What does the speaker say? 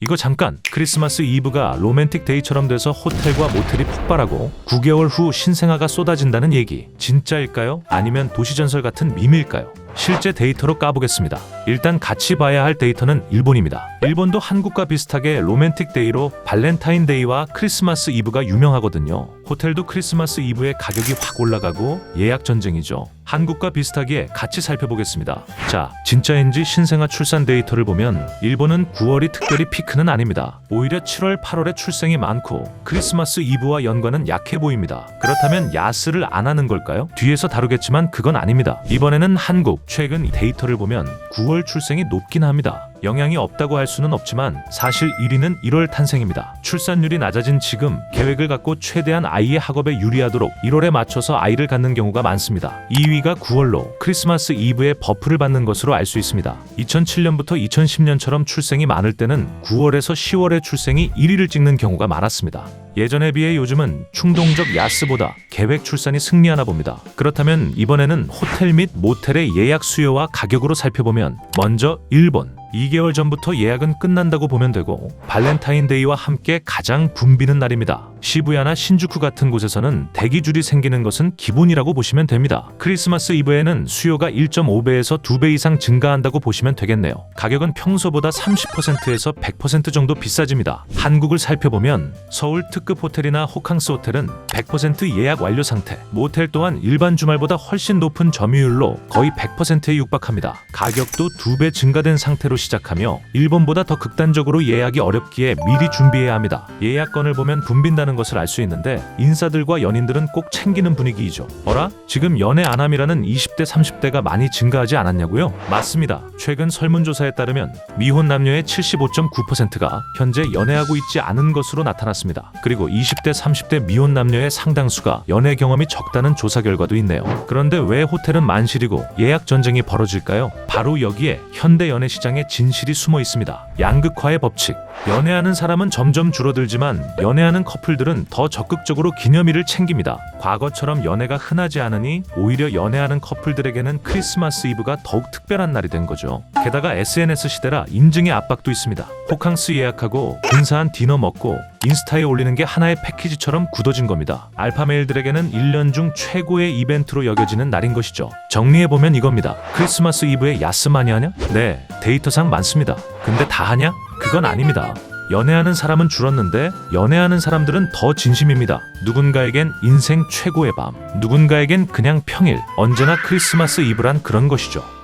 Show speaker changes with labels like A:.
A: 이거 잠깐 크리스마스 이브가 로맨틱 데이처럼 돼서 호텔과 모텔이 폭발하고 9개월 후 신생아가 쏟아진다는 얘기 진짜일까요? 아니면 도시전설 같은 밈일까요? 실제 데이터로 까보겠습니다. 일단 같이 봐야 할 데이터는 일본입니다. 일본도 한국과 비슷하게 로맨틱 데이로 발렌타인 데이와 크리스마스 이브가 유명하거든요. 호텔도 크리스마스 이브에 가격이 확 올라가고 예약 전쟁이죠. 한국과 비슷하기에 같이 살펴보겠습니다. 자, 진짜인지 신생아 출산 데이터를 보면 일본은 9월이 특별히 피크는 아닙니다. 오히려 7월, 8월에 출생이 많고 크리스마스 이브와 연관은 약해 보입니다. 그렇다면 야스를 안 하는 걸까요? 뒤에서 다루겠지만 그건 아닙니다. 이번에는 한국 최근 데이터를 보면 9월 출생이 높긴 합니다. 영향이 없다고 할 수는 없지만 사실 1위는 1월 탄생입니다. 출산율이 낮아진 지금 계획을 갖고 최대한 아이의 학업에 유리하도록 1월에 맞춰서 아이를 갖는 경우가 많습니다. 2위가 9월로 크리스마스 이브에 버프를 받는 것으로 알 수 있습니다. 2007년부터 2010년처럼 출생이 많을 때는 9월에서 10월에 출생이 1위를 찍는 경우가 많았습니다. 예전에 비해 요즘은 충동적 야스보다 계획 출산이 승리하나 봅니다. 그렇다면 이번에는 호텔 및 모텔의 예약 수요와 가격으로 살펴보면 먼저 일본 2개월 전부터 예약은 끝난다고 보면 되고 발렌타인데이와 함께 가장 붐비는 날입니다. 시부야나 신주쿠 같은 곳에서는 대기줄이 생기는 것은 기본이라고 보시면 됩니다. 크리스마스 이브에는 수요가 1.5배에서 2배 이상 증가한다고 보시면 되겠네요. 가격은 평소보다 30%에서 100% 정도 비싸집니다. 한국을 살펴보면 서울 특급 호텔이나 호캉스 호텔은 100% 예약 완료 상태, 모텔 또한 일반 주말보다 훨씬 높은 점유율로 거의 100%에 육박합니다. 가격도 2배 증가된 상태로 시작하며 일본보다 더 극단적으로 예약이 어렵기에 미리 준비해야 합니다. 예약건을 보면 붐빈 다는 것을 알 수 있는데 인사들과 연인들은 꼭 챙기는 분위기이죠. 어라? 지금 연애 안 함이라는 20대 30대가 많이 증가하지 않았냐고요? 맞습니다. 최근 설문조사에 따르면 미혼 남녀의 75.9%가 현재 연애하고 있지 않은 것으로 나타났습니다. 그리고 20대 30대 미혼 남녀의 상당수가 연애 경험이 적다는 조사 결과도 있네요. 그런데 왜 호텔은 만실이고 예약 전쟁이 벌어질까요? 바로 여기에 현대 연애 시장의 진실이 숨어 있습니다. 양극화의 법칙. 연애하는 사람은 점점 줄어들지만 연애하는 커플들은 더 적극적으로 기념일을 챙깁니다. 과거처럼 연애가 흔하지 않으니 오히려 연애하는 커플들에게는 크리스마스 이브가 더욱 특별한 날이 된 거죠. 게다가 SNS 시대라 인증의 압박도 있습니다. 호캉스 예약하고 근사한 디너 먹고 인스타에 올리는 게 하나의 패키지처럼 굳어진 겁니다. 알파메일들에게는 1년 중 최고의 이벤트로 여겨지는 날인 것이죠. 정리해보면 이겁니다. 크리스마스 이브에 야스 많이 하냐? 네, 데이터상 많습니다. 근데 다 하냐? 그건 아닙니다. 연애하는 사람은 줄었는데 연애하는 사람들은 더 진심입니다. 누군가에겐 인생 최고의 밤, 누군가에겐 그냥 평일, 언제나 크리스마스 이브란 그런 것이죠.